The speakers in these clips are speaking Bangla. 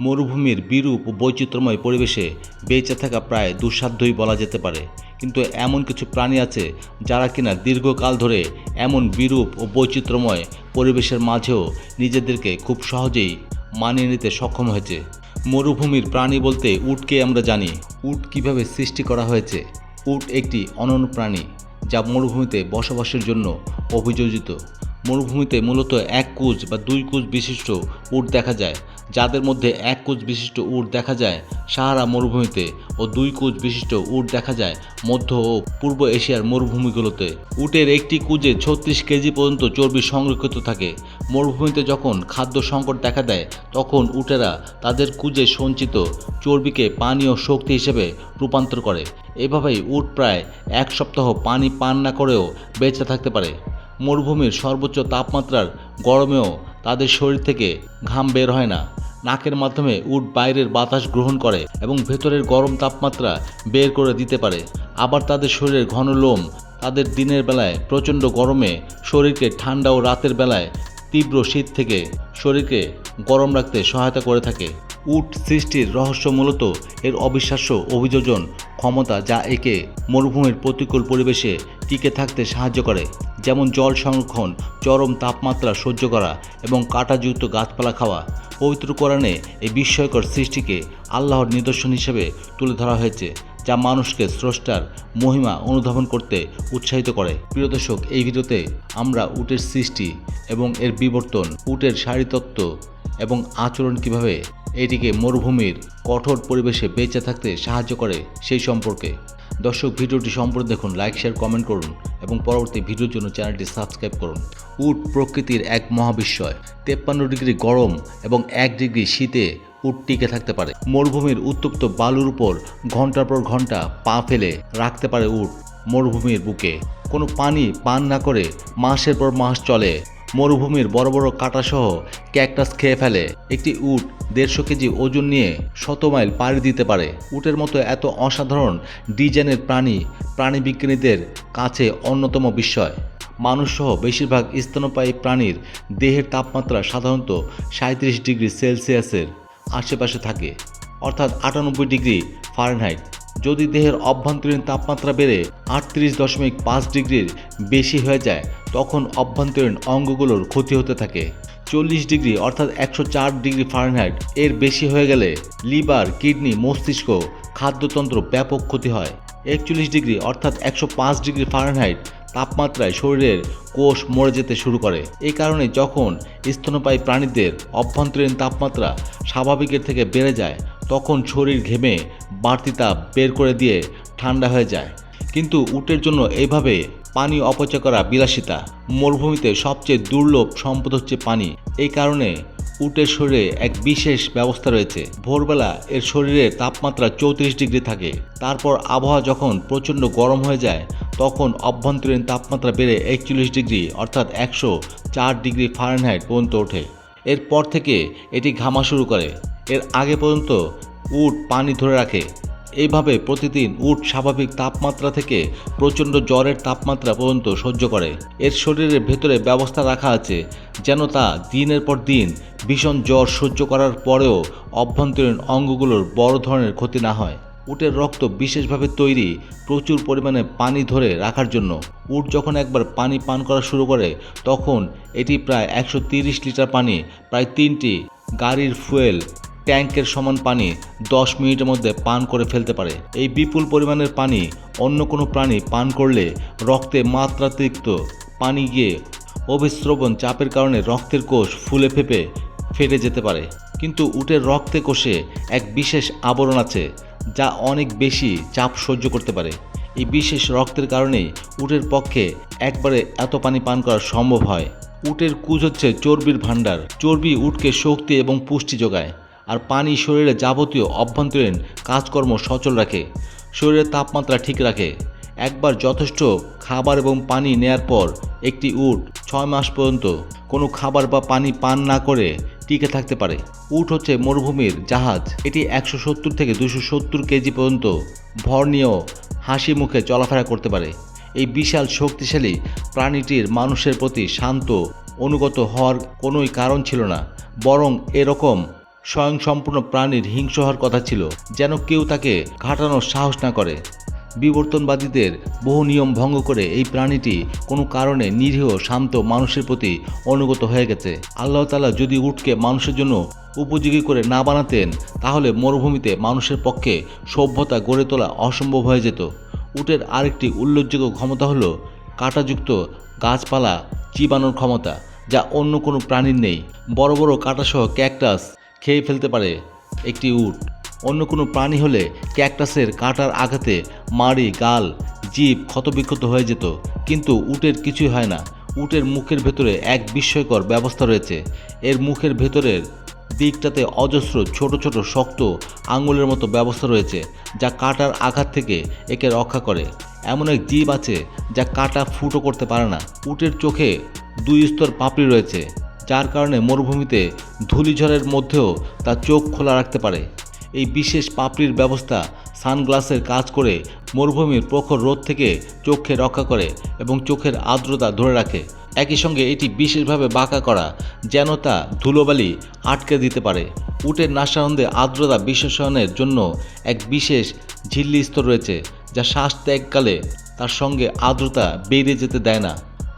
মরুভূমির বিরূপ বৈচিত্র্যময় পরিবেশে বেঁচে থাকা প্রায় দুঃসাধ্যই বলা যেতে পারে। কিন্তু এমন কিছু প্রাণী আছে যারা কিনা দীর্ঘকাল ধরে এমন বিরূপ ও বৈচিত্র্যময় পরিবেশের মাঝেও নিজেদেরকে খুব সহজেই মানিয়ে নিতে সক্ষম হয়েছে। মরুভূমির প্রাণী বলতে উটকে আমরা জানি। উট কীভাবে সৃষ্টি করা হয়েছে? উট একটি অনন্য প্রাণী যা মরুভূমিতে বসবাসের জন্য অভিযোজিত। মরুভূমিতে মূলত এক কুচ বা দুই কুচ বিশিষ্ট উট দেখা যায়। যাদের মধ্যে এক কুচ বিশিষ্ট উট দেখা যায় সাহারা মরুভূমিতে ও দুই কুচ বিশিষ্ট উট দেখা যায় মধ্য ও পূর্ব এশিয়ার মরুভূমিগুলোতে। উটের একটি কুজে ছত্রিশ কেজি পর্যন্ত চর্বি সংরক্ষিত থাকে। মরুভূমিতে যখন খাদ্য সংকট দেখা দেয়, তখন উটেরা তাদের কুজে সঞ্চিত চর্বিকে পানি ও শক্তি হিসেবে রূপান্তর করে। এভাবেই উট প্রায় এক সপ্তাহ পানি পান না করেও বেঁচে থাকতে পারে। মরুভূমির সর্বোচ্চ তাপমাত্রার গরমেও তাদের শরীর থেকে ঘাম বের হয় না। নাকের মাধ্যমে উট বাইরের বাতাস গ্রহণ করে এবং ভেতরের গরম তাপমাত্রা বের করে দিতে পারে। আবার তাদের শরীরের ঘন লোম তাদের দিনের বেলায় প্রচণ্ড গরমে শরীরকে ঠান্ডা ও রাতের বেলায় তীব্র শীত থেকে শরীরকে গরম রাখতে সহায়তা করে থাকে। উট সৃষ্টির রহস্য মূলত এর অবিশ্বাস্য অভিযোজন ক্ষমতা যা একে মরুভূমির প্রতিকূল পরিবেশে টিকে থাকতে সাহায্য করে, যেমন জল সংরক্ষণ, চরম তাপমাত্রা সহ্য করা এবং কাঁটাযুক্ত গাছপালা খাওয়া। পবিত্র কোরআনে এই বিস্ময়কর সৃষ্টিকে আল্লাহর নিদর্শন হিসেবে তুলে ধরা হয়েছে, যা মানুষকে স্রষ্টার মহিমা অনুধাবন করতে উৎসাহিত করে। প্রিয় দর্শক, এই ভিডিওতে আমরা উটের সৃষ্টি এবং এর বিবর্তন, উটের শারীরতত্ত্ব এবং আচরণ কীভাবে এটিকে মরুভূমির কঠোর পরিবেশে বেঁচে থাকতে সাহায্য করে সেই সম্পর্কে। দর্শক, ভিডিওটি সম্পর্কে দেখুন লাইক শেয়ার কমেন্ট করুন এবং পরবর্তী ভিডিওর জন্য চ্যানেলটি সাবস্ক্রাইব করুন। উট প্রকৃতির এক মহাবিস্ময়। তেপ্পান্ন ডিগ্রি গরম এবং এক ডিগ্রি শীতে উট টিকে থাকতে পারে। মরুভূমির উত্তপ্ত বালুর উপর ঘণ্টার পর ঘণ্টা পা ফেলে রাখতে পারে উট মরুভূমির বুকে। কোনো পানি পান না করে মাসের পর মাস চলে। মরুভূমির বড় বড় কাঁটাসহ ক্যাকটাস খেয়ে ফেলে। একটি উট দেড়শো কেজি ওজন নিয়ে শত মাইল পাড়ি দিতে পারে। উটের মতো এত অসাধারণ ডিজাইনের প্রাণী প্রাণী বিজ্ঞানীদের কাছে অন্যতম বিস্ময়। মানুষসহ বেশিরভাগ স্তন্যপায়ী প্রাণীর দেহের তাপমাত্রা সাধারণত সাঁত্রিশ ডিগ্রি সেলসিয়াসের আশেপাশে থাকে, অর্থাৎ আটানব্বই ডিগ্রি ফারেনহাইট। যদি দেহের অভ্যন্তরীণ তাপমাত্রা বেড়ে আটত্রিশ দশমিক পাঁচ ডিগ্রির বেশি হয়ে যায় তখন অভ্যন্তরীণ অঙ্গগুলোর ক্ষতি হতে থাকে। চল্লিশ ডিগ্রি অর্থাৎ একশো চার ডিগ্রি ফারেনহাইট এর বেশি হয়ে গেলে লিভার, কিডনি, মস্তিষ্ক, খাদ্যতন্ত্র ব্যাপক ক্ষতি হয়। একচল্লিশ ডিগ্রি অর্থাৎ একশো পাঁচ ডিগ্রি ফারেনহাইট তাপমাত্রায় শরীরের কোষ মরে যেতে শুরু করে। এই কারণে যখন স্তনপায়ী প্রাণীদের অভ্যন্তরীণ তাপমাত্রা স্বাভাবিকের থেকে বেড়ে যায়, তখন শরীর ঘেমে বাড়তি তাপ বের করে দিয়ে ঠান্ডা হয়ে যায়। কিন্তু উটের জন্য এইভাবে পানি অপচয় করা বিলাসিতা। মরুভূমিতে সবচেয়ে দুর্লভ সম্পদ হচ্ছে পানি। এই কারণে উটের শরীরে এক বিশেষ ব্যবস্থা রয়েছে। ভোরবেলা এর শরীরের তাপমাত্রা চৌত্রিশ ডিগ্রি থাকে। তারপর আবহাওয়া যখন প্রচণ্ড গরম হয়ে যায়, তখন অভ্যন্তরীণ তাপমাত্রা বেড়ে একচল্লিশ ডিগ্রি অর্থাৎ একশো চার ডিগ্রি ফারেনহাইট পর্যন্ত ওঠে। এরপর থেকে এটি ঘামা শুরু করে। এর আগে পর্যন্ত উট পানি ধরে রাখে। এইভাবে প্রতিদিন উট স্বাভাবিক তাপমাত্রা থেকে প্রচণ্ড জ্বরের তাপমাত্রা পর্যন্ত সহ্য করে। এর শরীরের ভেতরে ব্যবস্থা রাখা আছে যেন তা দিনের পর দিন ভীষণ জ্বর সহ্য করার পরেও অভ্যন্তরীণ অঙ্গগুলোর বড় ধরনের ক্ষতি না হয়। উটের রক্ত বিশেষভাবে তৈরি, প্রচুর পরিমাণে পানি ধরে রাখার জন্য। উট যখন একবার পানি পান করা শুরু করে, তখন এটি প্রায় একশো লিটার পানি, প্রায় তিনটি গাড়ির ফুয়েল ট্যাঙ্কের সমান পানি দশ মিনিটের মধ্যে পান করে ফেলতে পারে। এই বিপুল পরিমাণের পানি অন্য কোনো প্রাণী পান করলে রক্তে মাত্রাতিরিক্ত পানি গিয়ে অভিস্রবণ চাপের কারণে রক্তের কোষ ফুলে ফেপে ফেটে যেতে পারে। কিন্তু উটের রক্তে কোষে এক বিশেষ আবরণ আছে যা অনেক বেশি চাপ সহ্য করতে পারে। এই বিশেষ রক্তের কারণেই উটের পক্ষে একবারে এত পানি পান করা সম্ভব হয়। উটের কুজ হচ্ছে চর্বির ভাণ্ডার। চর্বি উটকে শক্তি এবং পুষ্টি যোগায়। আর পানি শরীরে যাবতীয় অভ্যন্তরীণ কাজকর্ম সচল রাখে। শরীরের তাপমাত্রা ঠিক রাখে। একবার যথেষ্ট খাবার এবং পানি নেয়ার পর একটি উট ছয় মাস পর্যন্ত কোনো খাবার বা পানি পান না করে টিকে থাকতে পারে। উট হচ্ছে মরুভূমির জাহাজ। এটি একশো সত্তর থেকে দুশো সত্তর কেজি পর্যন্ত ভর নিয়েও হাসি মুখে চলাফেরা করতে পারে। এই বিশাল শক্তিশালী প্রাণীটির মানুষের প্রতি শান্ত, অনুগত হওয়ার কোনোই কারণ ছিল না, বরং এরকম স্বয়ংসম্পূর্ণ প্রাণীর হিংস্র হওয়ার কথা ছিল যেন কেউ তাকে ঘাটানোর সাহস না করে। বিবর্তনবাদীদের বহু নিয়ম ভঙ্গ করে এই প্রাণীটি কোনো কারণে নিরীহ, শান্ত মানুষের প্রতি অনুগত হয়ে গেছে। আল্লাহ তালা যদি উটকে মানুষের জন্য উপযোগী করে না বানাতেন, তাহলে মরুভূমিতে মানুষের পক্ষে সভ্যতা গড়ে তোলা অসম্ভব হয়ে যেত। উটের আরেকটি উল্লেখযোগ্য ক্ষমতা হলো কাঁটাযুক্ত গাছপালা চিবানোর ক্ষমতা, যা অন্য কোনো প্রাণীর নেই। বড় বড় কাঁটাসহ ক্যাকটাস খেয়ে ফেলতে পারে। একটি উট। অন্য কোনো প্রাণী হলে ক্যাকটাসের কাটার আঘাতে মাড়ি, গাল, জীব ক্ষতবিক্ষত হয়ে যেত। কিন্তু উটের কিছুই হয় না। উটের মুখের ভেতরে এক বিস্ময়কর ব্যবস্থা রয়েছে। এর মুখের ভেতরের দিকটাতে অজস্র ছোট ছোট শক্ত আঙুলের মতো ব্যবস্থা রয়েছে, যা কাটার আঘাত থেকে একে রক্ষা করে। এমন এক জীব আছে, যা কাটা ফুটো করতে পারে না। উটের চোখে দুই স্তর পাপড়ি রয়েছে। যার কারণে মরুভূমিতে ধূলিঝড়ের মধ্যেও তার চোখ খোলা রাখতে পারে। এই বিশেষ পাপড়ির ব্যবস্থা সানগ্লাসের কাজ করে মরুভূমির প্রখর রোদ থেকে চোখকে রক্ষা করে এবং চোখের আর্দ্রতা ধরে রাখে। একই সঙ্গে এটি বিশেষভাবে বাঁকা করা যেন তা ধুলোবালি আটকে দিতে পারে। উটের নাসারন্দে আর্দ্রতা বিশ্লেষণের জন্য এক বিশেষ ঝিল্লি স্তর রয়েছে, যা শ্বাস ত্যাগকালে তার সঙ্গে আর্দ্রতা বেরিয়ে যেতে দেয় না।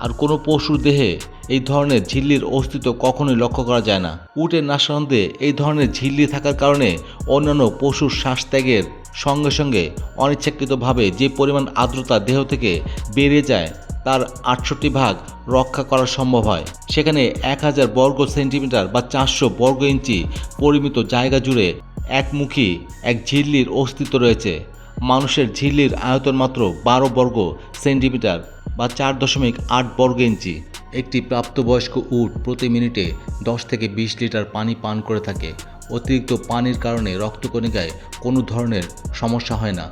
আর কোনো পশুর দেহে এই ধরনের ঝিল্লির অস্তিত্ব কখনোই লক্ষ্য করা যায় না। উটের নাসারন্দে এই ধরনের ঝিল্লি থাকার কারণে অন্যান্য পশুর শ্বাস ত্যাগের সঙ্গে সঙ্গে অনিচ্ছাকৃতভাবে যে পরিমাণ আর্দ্রতা দেহ থেকে বেড়ে যায়, তার আটষট্টি ভাগ রক্ষা করা সম্ভব হয়। সেখানে এক হাজার বর্গ সেন্টিমিটার বা চারশো বর্গ ইঞ্চি পরিমিত জায়গা জুড়ে একমুখী এক ঝিল্লির অস্তিত্ব রয়েছে। মানুষের ঝিল্লির আয়তন মাত্র বারো বর্গ সেন্টিমিটার বা চার দশমিক আট বর্গ ইঞ্চি। একটি প্রাপ্তবয়স্ক উট প্রতি মিনিটে দশ থেকে বিশ লিটার পানি পান করে থাকে। অতিরিক্ত পানির কারণে রক্তকণিকায় কোনো ধরনের সমস্যা হয় না।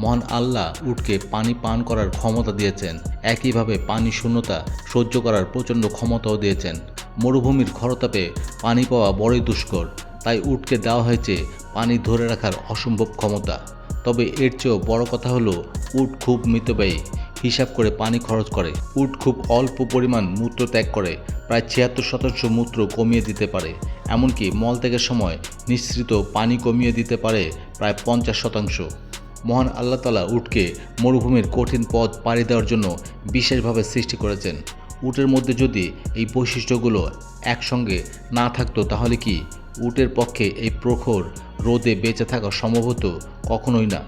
মহান আল্লাহ উটকে পানি পান করার ক্ষমতা দিয়েছেন। একইভাবে পানি শূন্যতা সহ্য করার প্রচণ্ড ক্ষমতাও দিয়েছেন। মরুভূমির খরতাপে পানি পাওয়া বড়ই দুষ্কর, তাই উটকে দেওয়া হয়েছে পানি ধরে রাখার অসম্ভব ক্ষমতা। তবে এর চেয়েও বড় কথা হলো, উট খুব মিতব্যয়ী। হিসাব করে পানি খরচ করে। উট খুব অল্প পরিমাণ মূত্র ত্যাগ করে, প্রায় ছিয়াত্তর শতাংশ মূত্র কমিয়ে দিতে পারে। এমনকি মলত্যাগের সময় নিঃসৃত পানি কমিয়ে দিতে পারে প্রায় পঞ্চাশ শতাংশ। মহান আল্লাহ তালা উটকে মরুভূমির কঠিন পথ পাড়ি দেওয়ার জন্য বিশেষভাবে সৃষ্টি করেছেন। উটের মধ্যে যদি এই বৈশিষ্ট্যগুলো একসঙ্গে না থাকতো, তাহলে কি উটের পক্ষে এই প্রখর রোদে বেঁচে থাকা সম্ভবত কখনোই না।